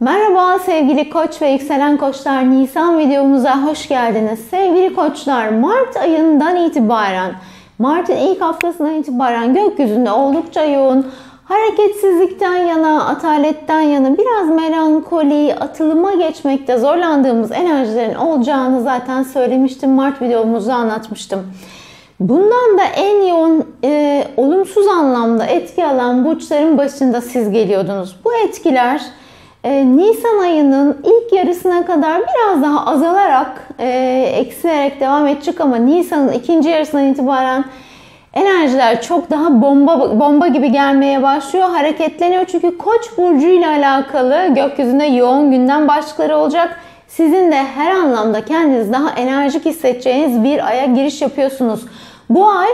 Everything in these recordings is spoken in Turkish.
Merhaba sevgili koç ve yükselen koçlar Nisan videomuza hoş geldiniz. Sevgili koçlar Mart ayından itibaren Mart'ın ilk haftasından itibaren gökyüzünde oldukça yoğun hareketsizlikten yana, ataletten yana biraz melankoli, atılıma geçmekte zorlandığımız enerjilerin olacağını zaten söylemiştim. Mart videomuzda anlatmıştım. Bundan da en yoğun e, olumsuz anlamda etki alan burçların başında siz geliyordunuz. Bu etkiler e, Nisan ayının ilk yarısına kadar biraz daha azalarak, e, eksilerek devam edecek ama Nisan'ın ikinci yarısından itibaren enerjiler çok daha bomba bomba gibi gelmeye başlıyor, hareketleniyor. Çünkü Koç burcu ile alakalı gökyüzünde yoğun gündem başlıkları olacak. Sizin de her anlamda kendinizi daha enerjik hissedeceğiniz bir aya giriş yapıyorsunuz. Bu ay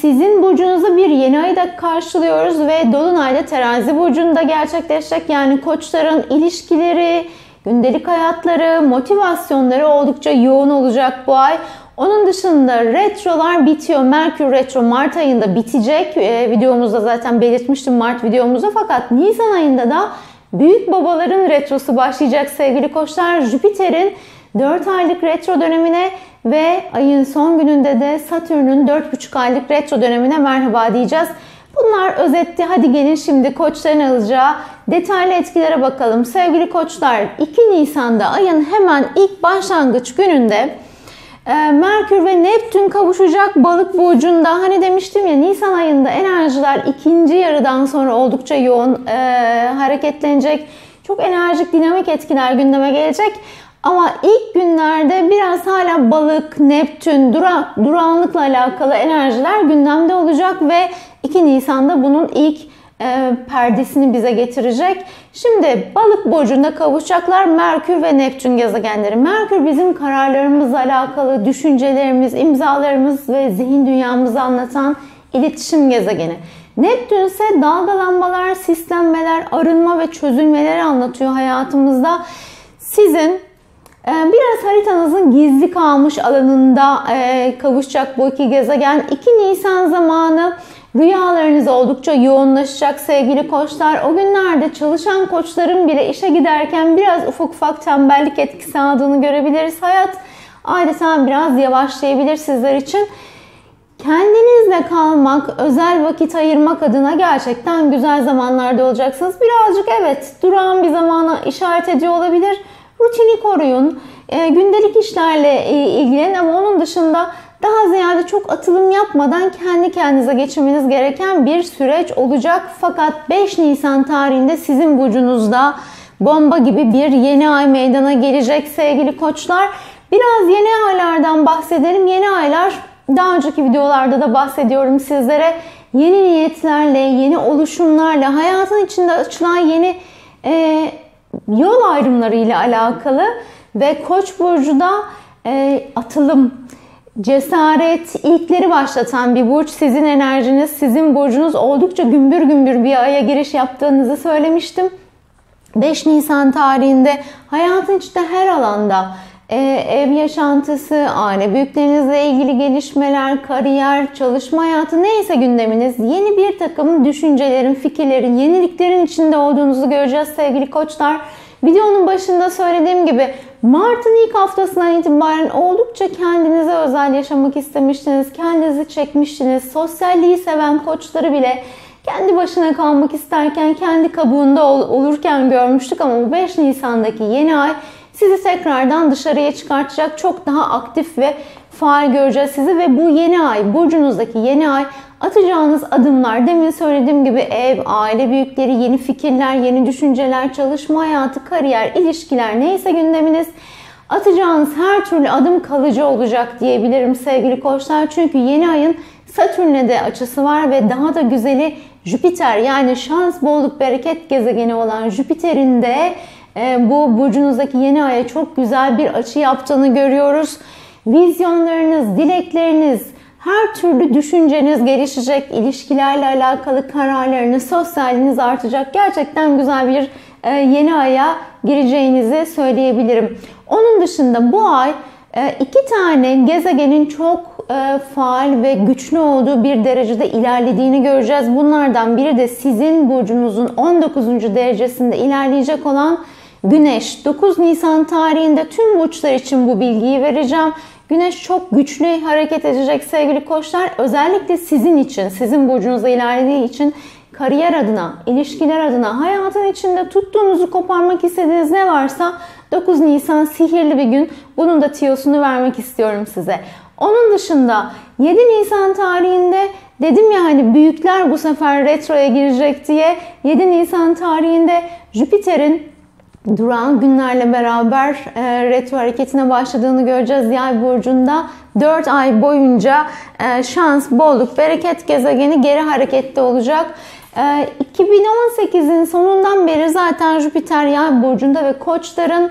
sizin burcunuzu bir yeni ayda karşılıyoruz ve Dolunay'da terazi burcunda gerçekleşecek. Yani koçların ilişkileri, gündelik hayatları, motivasyonları oldukça yoğun olacak bu ay. Onun dışında retrolar bitiyor. Merkür retro Mart ayında bitecek. Ee, videomuzda zaten belirtmiştim Mart videomuzda. Fakat Nisan ayında da büyük babaların retrosu başlayacak sevgili koçlar. Jüpiter'in 4 aylık retro dönemine ve ayın son gününde de Satürn'ün 4,5 aylık retro dönemine merhaba diyeceğiz. Bunlar özetti. Hadi gelin şimdi koçların alacağı detaylı etkilere bakalım. Sevgili koçlar 2 Nisan'da ayın hemen ilk başlangıç gününde e, Merkür ve Neptün kavuşacak balık burcunda. Hani demiştim ya Nisan ayında enerjiler ikinci yarıdan sonra oldukça yoğun e, hareketlenecek. Çok enerjik, dinamik etkiler gündeme gelecek. Ama ilk günlerde biraz hala balık, Neptün, dura, durağanlıkla alakalı enerjiler gündemde olacak ve 2 Nisan'da bunun ilk e, perdesini bize getirecek. Şimdi balık burcunda kavuşacaklar Merkür ve Neptün gezegenleri. Merkür bizim kararlarımızla alakalı düşüncelerimiz, imzalarımız ve zihin dünyamızı anlatan iletişim gezegeni. Neptün ise dalgalanmalar, sistemler, arınma ve çözülmeleri anlatıyor hayatımızda. Sizin biraz haritanızın gizli kalmış alanında e, kavuşacak bu iki gezegen. 2 Nisan zamanı rüyalarınız oldukça yoğunlaşacak sevgili koçlar. O günlerde çalışan koçların bile işe giderken biraz ufak ufak tembellik etkisi aldığını görebiliriz. Hayat adeta biraz yavaşlayabilir sizler için. Kendinizle kalmak, özel vakit ayırmak adına gerçekten güzel zamanlarda olacaksınız. Birazcık evet durağan bir zamana işaret ediyor olabilir Rutini koruyun. E, gündelik işlerle e, ilgilenin ama onun dışında daha ziyade çok atılım yapmadan kendi kendinize geçirmeniz gereken bir süreç olacak. Fakat 5 Nisan tarihinde sizin burcunuzda bomba gibi bir yeni ay meydana gelecek sevgili koçlar. Biraz yeni aylardan bahsedelim. Yeni aylar daha önceki videolarda da bahsediyorum sizlere. Yeni niyetlerle, yeni oluşumlarla, hayatın içinde açılan yeni e, yol ayrımları ile alakalı ve Koç burcu da e, atılım, cesaret, ilkleri başlatan bir burç. Sizin enerjiniz, sizin burcunuz oldukça gümbür gümbür bir aya giriş yaptığınızı söylemiştim. 5 Nisan tarihinde hayatın içinde her alanda e, ev yaşantısı, aile büyüklerinizle ilgili gelişmeler, kariyer, çalışma hayatı neyse gündeminiz yeni bir takım düşüncelerin, fikirlerin, yeniliklerin içinde olduğunuzu göreceğiz sevgili koçlar. Videonun başında söylediğim gibi Mart'ın ilk haftasından itibaren oldukça kendinize özel yaşamak istemiştiniz, kendinizi çekmiştiniz. Sosyalliği seven koçları bile kendi başına kalmak isterken, kendi kabuğunda olurken görmüştük ama bu 5 Nisan'daki yeni ay sizi tekrardan dışarıya çıkartacak çok daha aktif ve faal göreceğiz sizi ve bu yeni ay, burcunuzdaki yeni ay atacağınız adımlar demin söylediğim gibi ev, aile büyükleri, yeni fikirler, yeni düşünceler, çalışma hayatı, kariyer, ilişkiler neyse gündeminiz atacağınız her türlü adım kalıcı olacak diyebilirim sevgili koçlar. Çünkü yeni ayın Satürn'e de açısı var ve daha da güzeli Jüpiter yani şans, bolluk, bereket gezegeni olan Jüpiter'in de bu burcunuzdaki yeni aya çok güzel bir açı yaptığını görüyoruz. Vizyonlarınız, dilekleriniz, her türlü düşünceniz gelişecek, ilişkilerle alakalı kararlarınız, sosyaliniz artacak. Gerçekten güzel bir e, yeni aya gireceğinizi söyleyebilirim. Onun dışında bu ay e, iki tane gezegenin çok e, faal ve güçlü olduğu bir derecede ilerlediğini göreceğiz. Bunlardan biri de sizin burcunuzun 19. derecesinde ilerleyecek olan Güneş. 9 Nisan tarihinde tüm burçlar için bu bilgiyi vereceğim. Güneş çok güçlü hareket edecek sevgili koçlar. Özellikle sizin için, sizin burcunuzda ilerlediği için kariyer adına, ilişkiler adına, hayatın içinde tuttuğunuzu koparmak istediğiniz ne varsa 9 Nisan sihirli bir gün. Bunun da tiyosunu vermek istiyorum size. Onun dışında 7 Nisan tarihinde dedim ya hani büyükler bu sefer retroya girecek diye 7 Nisan tarihinde Jüpiter'in duran günlerle beraber e, retro hareketine başladığını göreceğiz Yay burcunda. 4 ay boyunca e, şans, bolluk, bereket gezegeni geri harekette olacak. 2018'in ee, sonundan beri zaten Jüpiter yay burcunda ve koçların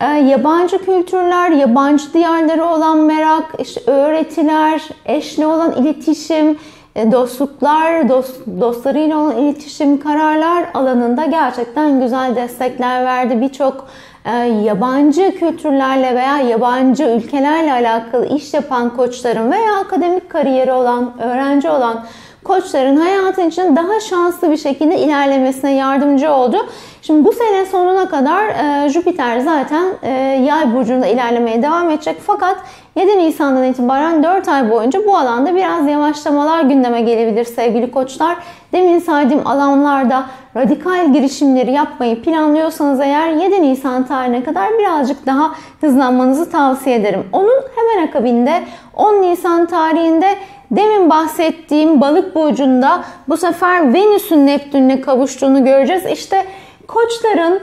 e, yabancı kültürler, yabancı diyarları olan merak, işte öğretiler, eşle olan iletişim, e, dostluklar, dost, dostlarıyla olan iletişim, kararlar alanında gerçekten güzel destekler verdi. Birçok e, yabancı kültürlerle veya yabancı ülkelerle alakalı iş yapan koçların veya akademik kariyeri olan, öğrenci olan koçların hayatın için daha şanslı bir şekilde ilerlemesine yardımcı oldu. Şimdi bu sene sonuna kadar e, Jüpiter zaten e, yay burcunda ilerlemeye devam edecek. Fakat 7 Nisan'dan itibaren 4 ay boyunca bu alanda biraz yavaşlamalar gündeme gelebilir sevgili koçlar. Demin saydığım alanlarda radikal girişimleri yapmayı planlıyorsanız eğer 7 Nisan tarihine kadar birazcık daha hızlanmanızı tavsiye ederim. Onun hemen akabinde 10 Nisan tarihinde Demin bahsettiğim balık burcunda bu sefer Venüs'ün Neptün'le kavuştuğunu göreceğiz. İşte koçların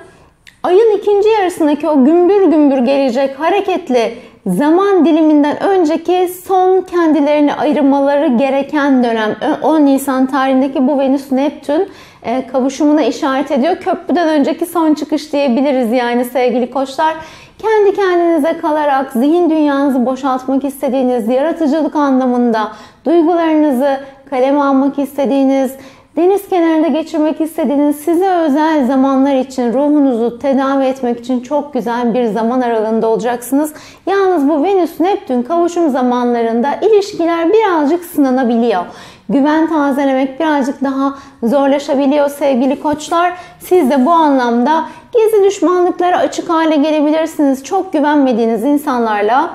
ayın ikinci yarısındaki o gümbür gümbür gelecek hareketli zaman diliminden önceki son kendilerini ayırmaları gereken dönem 10 Nisan tarihindeki bu Venüs Neptün e, kavuşumuna işaret ediyor. Köprüden önceki son çıkış diyebiliriz yani sevgili koçlar. Kendi kendinize kalarak zihin dünyanızı boşaltmak istediğiniz, yaratıcılık anlamında duygularınızı kaleme almak istediğiniz, deniz kenarında geçirmek istediğiniz size özel zamanlar için ruhunuzu tedavi etmek için çok güzel bir zaman aralığında olacaksınız. Yalnız bu Venüs Neptün kavuşum zamanlarında ilişkiler birazcık sınanabiliyor. Güven tazelemek birazcık daha zorlaşabiliyor sevgili koçlar. Siz de bu anlamda gizli düşmanlıklara açık hale gelebilirsiniz. Çok güvenmediğiniz insanlarla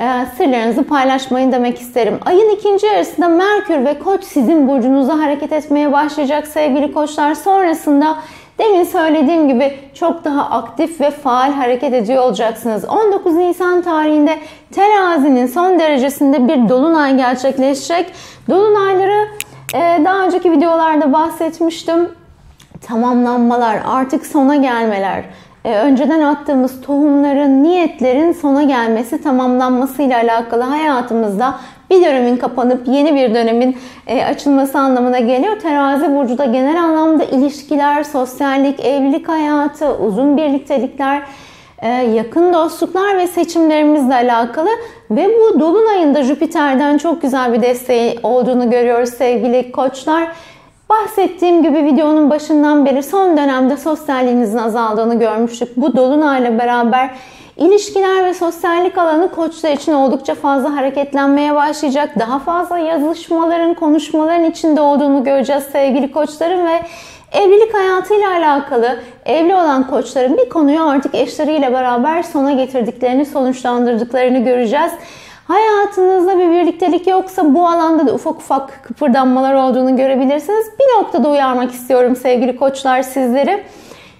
e, sırlarınızı paylaşmayın demek isterim. Ayın ikinci yarısında Merkür ve Koç sizin burcunuza hareket etmeye başlayacak sevgili koçlar. Sonrasında demin söylediğim gibi çok daha aktif ve faal hareket ediyor olacaksınız. 19 Nisan tarihinde terazinin son derecesinde bir dolunay gerçekleşecek. Dolunayları e, daha önceki videolarda bahsetmiştim. Tamamlanmalar, artık sona gelmeler, e, önceden attığımız tohumların, niyetlerin sona gelmesi, tamamlanmasıyla alakalı hayatımızda bir dönemin kapanıp yeni bir dönemin e, açılması anlamına geliyor. Terazi burcu da genel anlamda ilişkiler, sosyallik, evlilik hayatı, uzun birliktelikler, e, yakın dostluklar ve seçimlerimizle alakalı ve bu dolunayında Jüpiter'den çok güzel bir desteği olduğunu görüyoruz sevgili koçlar. Bahsettiğim gibi videonun başından beri son dönemde sosyalliğinizin azaldığını görmüştük. Bu dolunayla beraber ilişkiler ve sosyallik alanı koçlar için oldukça fazla hareketlenmeye başlayacak. Daha fazla yazışmaların, konuşmaların içinde olduğunu göreceğiz sevgili koçlarım ve evlilik hayatıyla alakalı evli olan koçların bir konuyu artık eşleriyle beraber sona getirdiklerini, sonuçlandırdıklarını göreceğiz. Hayatınızda bir birliktelik yoksa bu alanda da ufak ufak kıpırdanmalar olduğunu görebilirsiniz. Bir noktada uyarmak istiyorum sevgili koçlar sizleri.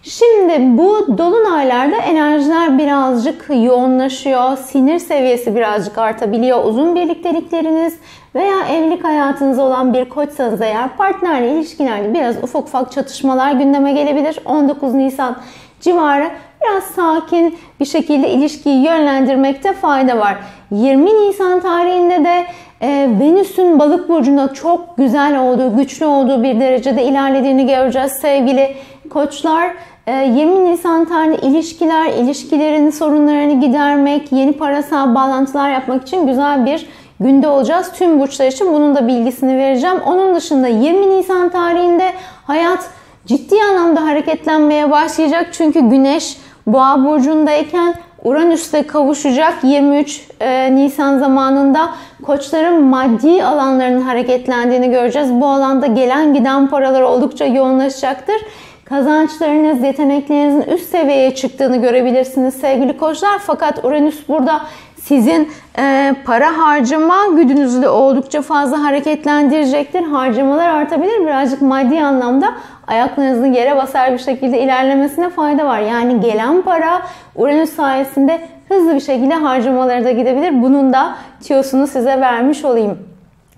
Şimdi bu dolunaylarda enerjiler birazcık yoğunlaşıyor. Sinir seviyesi birazcık artabiliyor. Uzun birliktelikleriniz veya evlilik hayatınız olan bir koçsanız eğer partnerle ilişkilerde biraz ufak ufak çatışmalar gündeme gelebilir. 19 Nisan civarı biraz sakin bir şekilde ilişkiyi yönlendirmekte fayda var. 20 Nisan tarihinde de e, Venüs'ün balık burcunda çok güzel olduğu, güçlü olduğu bir derecede ilerlediğini göreceğiz sevgili koçlar. 20 e, Nisan tarihinde ilişkiler, ilişkilerin sorunlarını gidermek, yeni parasal bağlantılar yapmak için güzel bir günde olacağız. Tüm burçlar için bunun da bilgisini vereceğim. Onun dışında 20 Nisan tarihinde hayat ciddi anlamda hareketlenmeye başlayacak. Çünkü Güneş Boğa burcundayken Uranüs'te kavuşacak 23 e, Nisan zamanında koçların maddi alanlarının hareketlendiğini göreceğiz. Bu alanda gelen giden paralar oldukça yoğunlaşacaktır. Kazançlarınız, yeteneklerinizin üst seviyeye çıktığını görebilirsiniz sevgili koçlar. Fakat Uranüs burada sizin e, para harcama güdünüzü de oldukça fazla hareketlendirecektir. Harcamalar artabilir. Birazcık maddi anlamda ayaklarınızın yere basar bir şekilde ilerlemesine fayda var. Yani gelen para Uranüs sayesinde hızlı bir şekilde harcamalara da gidebilir. Bunun da tiyosunu size vermiş olayım.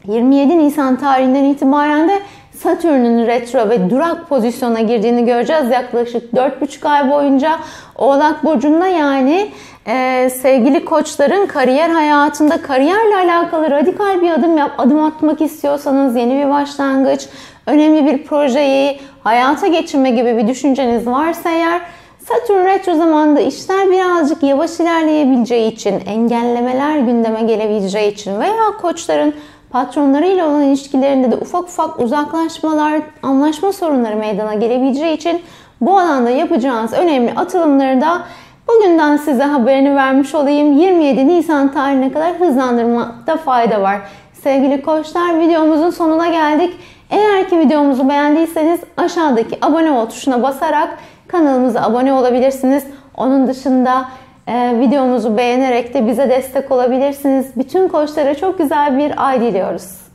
27 Nisan tarihinden itibaren de Satürn'ün retro ve durak pozisyona girdiğini göreceğiz. Yaklaşık 4,5 ay boyunca Oğlak Burcu'nda yani e, sevgili koçların kariyer hayatında kariyerle alakalı radikal bir adım yap, adım atmak istiyorsanız yeni bir başlangıç, önemli bir projeyi hayata geçirme gibi bir düşünceniz varsa eğer Satürn retro zamanında işler birazcık yavaş ilerleyebileceği için, engellemeler gündeme gelebileceği için veya koçların patronlarıyla olan ilişkilerinde de ufak ufak uzaklaşmalar, anlaşma sorunları meydana gelebileceği için bu alanda yapacağınız önemli atılımları da bugünden size haberini vermiş olayım. 27 Nisan tarihine kadar hızlandırmakta fayda var. Sevgili koçlar videomuzun sonuna geldik. Eğer ki videomuzu beğendiyseniz aşağıdaki abone ol tuşuna basarak kanalımıza abone olabilirsiniz. Onun dışında e, videomuzu beğenerek de bize destek olabilirsiniz. Bütün koçlara çok güzel bir ay diliyoruz.